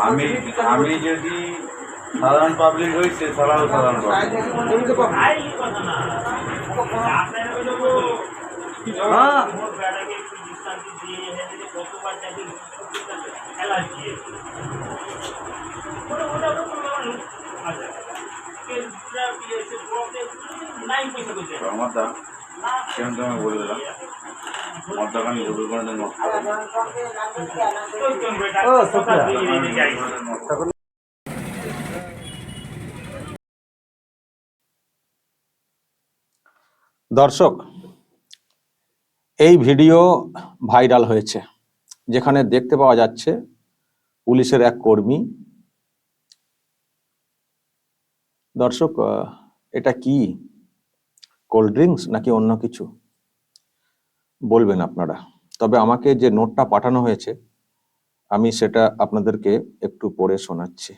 আমি আমি যদি সাধারণ পাবলিক হই সে ছাড়াও সাধারণ পাবলিক হ্যাঁ। মদ্দা কেমন তুমি বললাম মদ্দাকে আমি ও দর্শক এই ভিডিও ভাইরাল হয়েছে যেখানে দেখতে পাওয়া যাচ্ছে পুলিশের এক কর্মী। দর্শক এটা কি? কোল্ড ড্রিঙ্কস নাকি অন্য কিছু? বলবেন আপনারা। তবে আমাকে যে নোটটা পাঠানো হয়েছে, আমি সেটা আপনাদেরকে একটু পড়ে শোনাচ্ছি।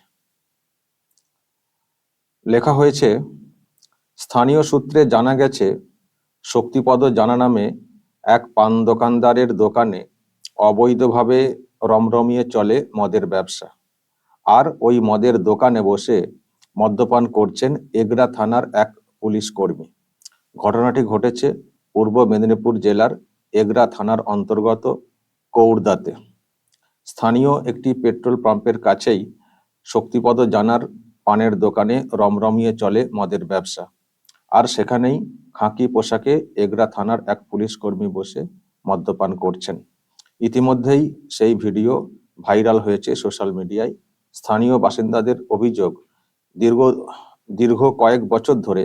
লেখা হয়েছে, স্থানীয় সূত্রে জানা গেছে, শক্তিপদ জানা নামে এক পান দোকানদারের দোকানে অবৈধভাবে রমরমিয়ে চলে মদের ব্যবসা। আর ওই মদের দোকানে বসে মদ্যপান করছেন এগরা থানার এক পুলিশ কর্মী। ঘটনাটি ঘটেছে পূর্ব মেদিনীপুর জেলার এগরা থানার অন্তর্গত কৌড়দাতে স্থানীয় একটি পেট্রোল পাম্পের কাছেই শক্তিপদ জানার পানের দোকানে রমরমিয়ে চলে মদের ব্যবসা। আর সেখানেই খাঁকি পোশাকে এগরা থানার এক পুলিশ কর্মী বসে মদ্যপান করছেন। ইতিমধ্যেই সেই ভিডিও ভাইরাল হয়েছে সোশ্যাল মিডিয়ায়। স্থানীয় বাসিন্দাদের অভিযোগ, দীর্ঘ দীর্ঘ কয়েক বছর ধরে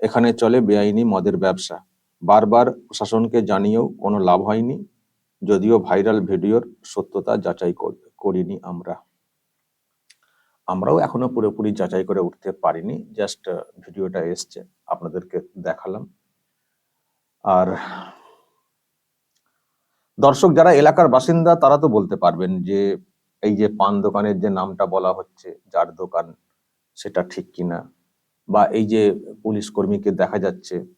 এখানে চলে বেআইনি মদের ব্যবসা। বারবার প্রশাসনকে জানিয়েও কোনো লাভ হয়নি, যদিও ভাইরাল ভিডিওর সত্যতা যাচাই কর- করিনি আমরা। আমরাও এখনও পুরোপুরি যাচাই করে উঠতে পারিনি জাস্ট ভিডিওটা এসছে, আপনাদেরকে দেখালাম। আর দর্শক যারা এলাকার বাসিন্দা, তারা তো বলতে পারবেন যে এই যে পান দোকানের যে নামটা বলা হচ্ছে, যার দোকান সেটা ঠিক কিনা, বা এই যে পুলিশ কর্মীকে দেখা যাচ্ছে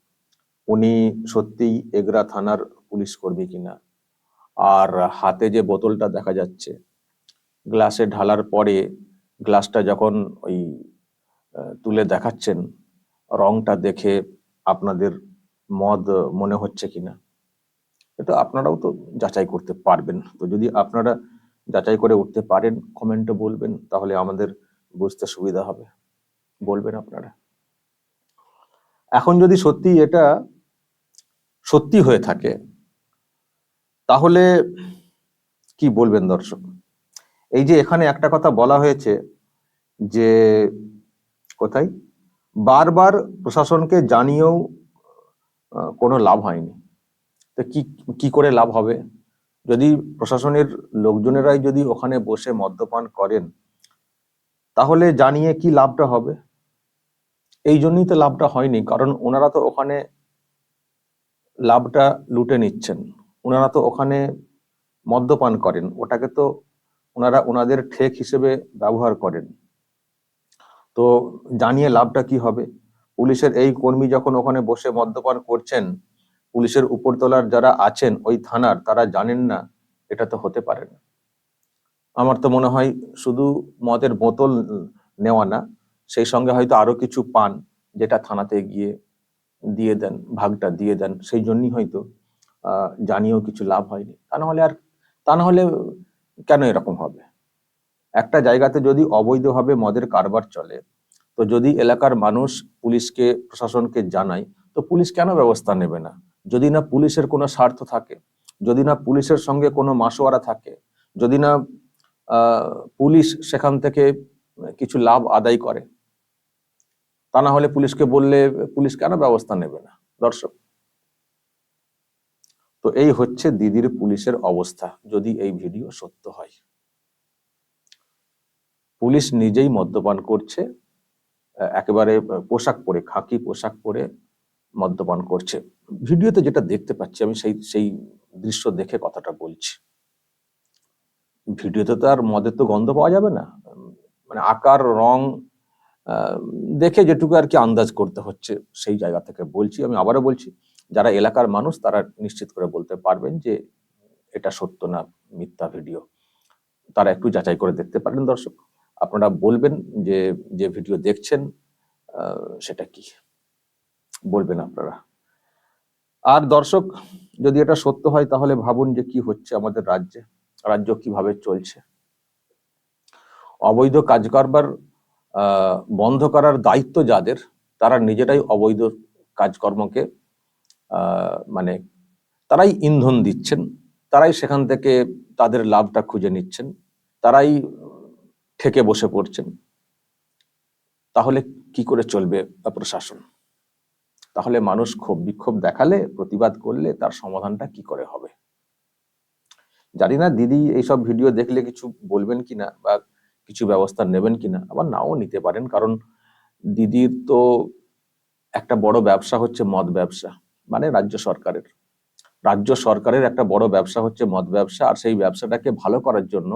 উনি সত্যিই এগরা থানার পুলিশ কর্মী কিনা। আর হাতে যে বোতলটা দেখা যাচ্ছে, গ্লাসে ঢালার পরে গ্লাসটা যখন ওই তুলে দেখাচ্ছেন, রংটা দেখে আপনাদের মদ মনে হচ্ছে কিনা? এটা আপনারাও তো যাচাই করতে পারবেন। তো যদি আপনারা যাচাই করে উঠতে পারেন, কমেন্টে বলবেন, তাহলে আমাদের বুঝতে সুবিধা হবে। বলবেন আপনারা। এখন যদি সত্যি এটা সত্যি হয়ে থাকে। তাহলে কি বলবেন দর্শক? এই যে এখানে একটা কথা বলা হয়েছে যে কোথায়? বারবার প্রশাসনকে জানিয়েও কোনো লাভ হয়নি। তো কি কি করে লাভ হবে? যদি প্রশাসনের লোকজনেরাই যদি ওখানে বসে মদ্যপান করেন, তাহলে জানিয়ে কি লাভটা হবে? এই জন্যই তো লাভটা হয়নি, কারণ ওনারা তো ওখানে লাভটা লুটে নিচ্ছেন। ওনারা তো ওখানে মদ্যপান করেন। ওটাকে তো ওনারা ওনাদের ঠেক হিসেবে ব্যবহার করেন। তো জানিয়ে লাভটা কি হবে? পুলিশের এই কর্মী যখন ওখানে বসে মদ্যপান করছেন, পুলিশের উপরতলার যারা আছেন, ওই থানার, তারা জানেন না এটা তো হতে পারে না। আমার তো মনে হয় শুধু মদের বোতল নেওয়া না, সেই সঙ্গে হয়তো আরও কিছু পান যেটা থানাতে গিয়ে দিয়ে দেন, ভাগটা দিয়ে দেন, সেই জন্যই হয়তো জানিয়েও কিছু লাভ হয়নি। তা না হলে আর, তা না হলে কেন এরকম হবে? একটা জায়গাতে যদি অবৈধভাবে মদের কারবার চলে, তো যদি এলাকার মানুষ পুলিশকে, প্রশাসনকে জানায়, তো পুলিশ কেন ব্যবস্থা নেবে না? যদি না পুলিশের কোনো স্বার্থ থাকে, যদি না পুলিশের সঙ্গে কোনো মাসোয়ারা থাকে, যদি না পুলিশ সেখান থেকে কিছু লাভ আদায় করে তা না হলে পুলিশকে বললে পুলিশ কেন ব্যবস্থা নেবে না? দর্শক, তো এই হচ্ছে দিদির পুলিশের অবস্থা, যদি এই ভিডিও সত্য হয়। পুলিশ নিজেই মদ্যপান করছে একেবারে পোশাক পরে, খাকি পোশাক পরে মদ্যপান করছে। ভিডিওতে যেটা দেখতে পাচ্ছি, আমি সেই সেই দৃশ্য দেখে কথাটা বলছি। ভিডিওতে তো আর মদের তো গন্ধ পাওয়া যাবে না। মানে আকার, রং দেখে যেটুকু আর কি আন্দাজ করতে হচ্ছে সেই জায়গা থেকে বলছি। আমি আবারও বলছি যারা এলাকার মানুষ তারা নিশ্চিত করে বলতে পারবেন যে এটা সত্য না মিথ্যা ভিডিও। তারা একটু যাচাই করে দেখতে পারেন দর্শক। আপনারা বলবেন যে যে ভিডিও দেখছেন সেটা কি? বলবেন আপনারা। আর দর্শক যদি এটা সত্য হয় তাহলে ভাবুন যে কি হচ্ছে আমাদের রাজ্যে রাজ্য কীভাবে চলছে। অবৈধ কাজ কারবার আহ, বন্ধ করার দায়িত্ব যাদের, তারা নিজেরাই অবৈধ কাজকর্মকে মানে তারাই ইন্ধন দিচ্ছেন, তারাই সেখান থেকে তাদের লাভটা খুঁজে নিচ্ছেন, তারাই ঠেকে বসে পড়ছেন। তাহলে কি করে চলবে প্রশাসন? তাহলে মানুষ ক্ষোভ বিক্ষোভ দেখালে, প্রতিবাদ করলে তার সমাধানটা কি করে হবে? জানি না, দিদি, এইসব ভিডিও দেখলে কিছু বলবেন কিনা বা কিছু ব্যবস্থা নেবেন কিনা, আবার নাও নিতে পারেন। কারণ দিদির তো একটা বড় ব্যবসা হচ্ছে মদ ব্যবসা মানে রাজ্য সরকারের। রাজ্য সরকারের একটা বড় ব্যবসা হচ্ছে মদ ব্যবসা, আর সেই ব্যবসাটাকে ভালো করার জন্য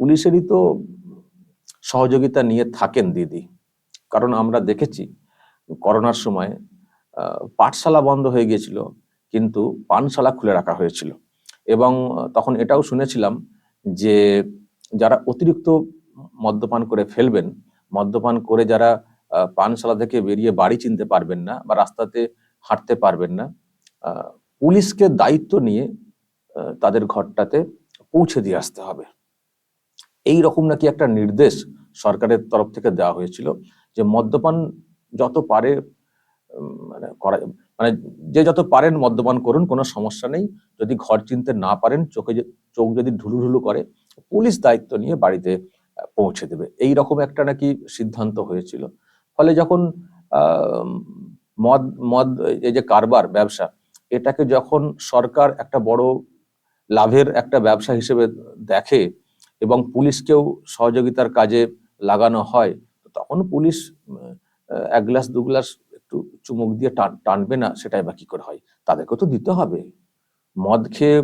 পুলিশেরই তো সহযোগিতা নিয়ে থাকেন দিদি। কারণ আমরা দেখেছি করোনার সময় পাঠশালা বন্ধ হয়ে গিয়েছিল, কিন্তু পানশালা খুলে রাখা হয়েছিল। এবং তখন এটাও শুনেছিলাম যে যারা অতিরিক্ত মদ্যপান করে ফেলবেন, মদ্যপান করে যারা পানশালা থেকে বেরিয়ে বাড়ি চিনতে পারবেন না বা রাস্তাতে হাঁটতে পারবেন না পুলিশকে দায়িত্ব নিয়ে তাদের ঘরটাতে পৌঁছে দিয়ে আসতে হবে। এই রকম নাকি একটা নির্দেশ সরকারের তরফ থেকে দেওয়া হয়েছিল যে মদ্যপান যত পারে মানে করা মানে যে যত পারেন মদ্যপান করুন, কোনো সমস্যা নেই। যদি ঘর চিনতে না পারেন, চোখে চোখ যদি ঢুলু ঢুলু করে পুলিশ দায়িত্ব নিয়ে বাড়িতে পৌঁছে দেবে। এই রকম একটা নাকি সিদ্ধান্ত হয়েছিল। ফলে যখন মদ মদ, এই যে কারবার, ব্যবসা, এটাকে যখন সরকার একটা বড় লাভের একটা ব্যবসা হিসেবে দেখে এবং পুলিশকেও সহযোগিতার কাজে লাগানো হয়, তখন পুলিশ এক গ্লাস, দু গ্লাস একটু চুমুক দিয়ে টানবে না, সেটাই বা কি করে হয়? তাদেরকেও তো দিতে হবে। মদ খেয়ে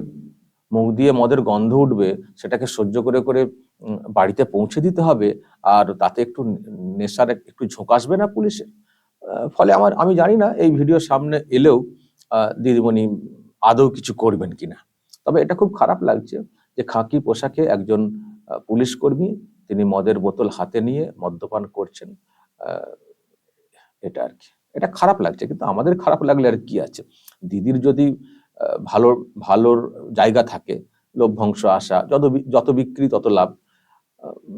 মুখ দিয়ে মদের গন্ধ উঠবে, সেটাকে সহ্য করে করে বাড়িতে পৌঁছে দিতে হবে, আর তাতে একটু নেশার একটু ঝোঁক আসবে না পুলিশের ফলে আমার, আমি জানি না এই ভিডিও সামনে এলেও দিদিমণি আদৌ কিছু করবেন কিনা। তবে এটা খুব খারাপ লাগছে যে খাঁকি পোশাকে একজন পুলিশ কর্মী তিনি মদের বোতল হাতে নিয়ে মদ্যপান করছেন। এটা আর কি। এটা খারাপ লাগছে, কিন্তু আমাদের খারাপ লাগলে আর কি আছে? দিদির যদি আহ, ভালো ভালোর জায়গা থাকে লভ্যাংশ আসা যত যত বিক্রি তত লাভ।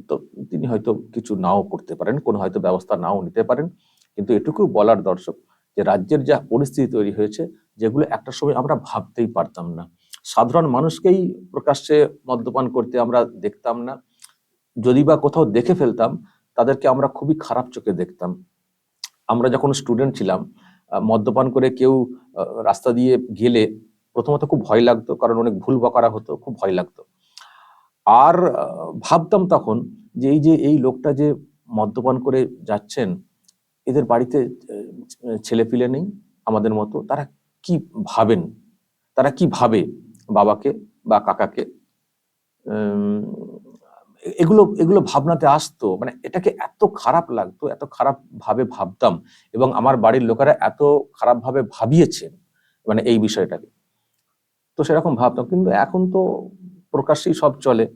তো তিনি হয়তো কিছু নাও করতে পারেন কোনো হয়তো ব্যবস্থা নাও নিতে পারেন কিন্তু এটুকু বলার দর্শক যে রাজ্যের যা পরিস্থিতি তৈরি হয়েছে যেগুলো একটা সময় আমরা ভাবতেই পারতাম না। সাধারণ মানুষকেই প্রকাশ্যে মদ্যপান করতে আমরা দেখতাম না। যদি বা কোথাও দেখে ফেলতাম তাদেরকে আমরা খুবই খারাপ চোখে দেখতাম। আমরা যখন স্টুডেন্ট ছিলাম মদ্যপান করে কেউ রাস্তা দিয়ে গেলে প্রথমত খুব ভয় লাগতো, কারণ অনেক ভুল বকারা হতো, খুব ভয় লাগতো। আর ভাবতাম তখন যে এই যে এই লোকটা যে মদ্যপান করে যাচ্ছেন, এদের বাড়িতে ছেলে পিলে নেই আমাদের মতো, তারা কি ভাবেন? তারা কি ভাবে বাবাকে বা কাকাকে? এগুলো এগুলো ভাবনাতে আসতো মানে এটাকে এত খারাপ লাগতো, এত খারাপ ভাবে ভাবতাম, এবং আমার বাড়ির লোকেরা এত খারাপ ভাবে ভাবিয়েছে মানে এই বিষয়টাকে। তো সেরকম ভাবতাম। কিন্তু এখন তো প্রকাশ্যেই সব চলে।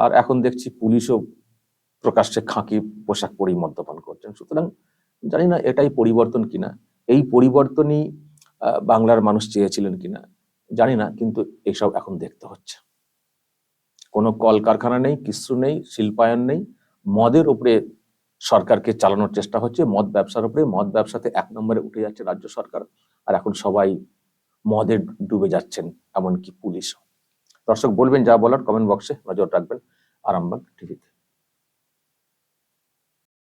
আর এখন দেখছি পুলিশও প্রকাশ্যে খাঁকি পোশাক পরেই মদ্যপান করছেন। সুতরাং জানি না এটাই পরিবর্তন কিনা। এই পরিবর্তনই বাংলার মানুষ চেয়েছিলেন কিনা, জানি না। কিন্তু এইসব এখন দেখতে হচ্ছে। কোনো কলকারখানা নেই কিছু নেই, শিল্পায়ন নেই। মদের উপরে সরকারকে চালানোর চেষ্টা হচ্ছে। মদ ব্যবসার উপরে, মদ ব্যবসাতে এক নম্বরে উঠে যাচ্ছে রাজ্য সরকার। আর এখন সবাই মদে ডুবে যাচ্ছেন এমনকি পুলিশ দর্শক বলবেন যা বলার কমেন্ট বক্সে নজর রাখবেন। আরামবাগ টিভিতে।